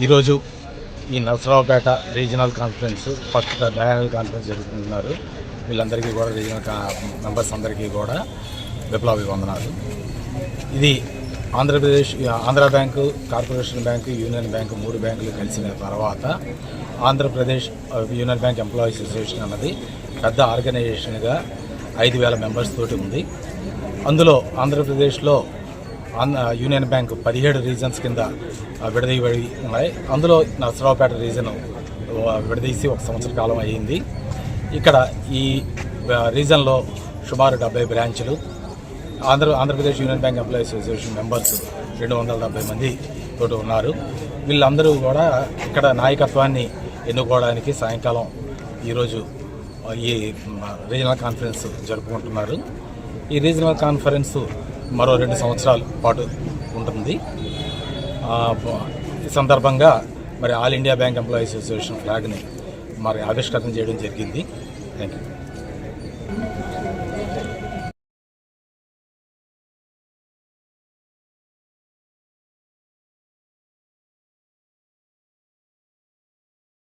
ఈరోజు ఈ Narasaraopet regional conference first డయానల్ కాన్ఫరెన్స్ జరుగుతున్నారు. వీళ్ళందరికీ కూడా రీజనల్ మెంబర్స్ అందరికీ కూడా విప్లవాభివందనాలు. ఇది Andhra Pradesh Andhra bank corporation bank union bank మూడు బ్యాంకులు కలిసిన తర్వాత Andhra Pradesh union bank employees association అన్నది పెద్ద ఆర్గనైజేషన్గా ఐదు వేల మెంబర్స్ తోటి ఉంది. అందులో ఆంధ్రప్రదేశ్లో యూనియన్ బ్యాంక్ పదిహేడు రీజన్స్ కింద విడదీయబడి ఉన్నాయి. అందులో నరసరావుపేట రీజన్ విడదీసి ఒక సంవత్సర కాలం అయ్యింది. ఇక్కడ ఈ రీజన్లో సుమారు డెబ్బై బ్రాంచ్లు Andhra Andhra Pradesh union bank employees association members రెండు వందల డెబ్బై మంది తోటి ఉన్నారు. వీళ్ళందరూ కూడా ఇక్కడ నాయకత్వాన్ని ఎన్నుకోవడానికి సాయంకాలం ఈరోజు ఈ రీజనల్ కాన్ఫరెన్స్ జరుపుకుంటున్నారు. ఈ రీజనల్ కాన్ఫరెన్స్ మరో రెండు సంవత్సరాల పాటు ఉంటుంది. ఈ సందర్భంగా మరి all India bank employees association ఫ్లాగ్ని మరి ఆవిష్కరణ చేయడం జరిగింది. Thank you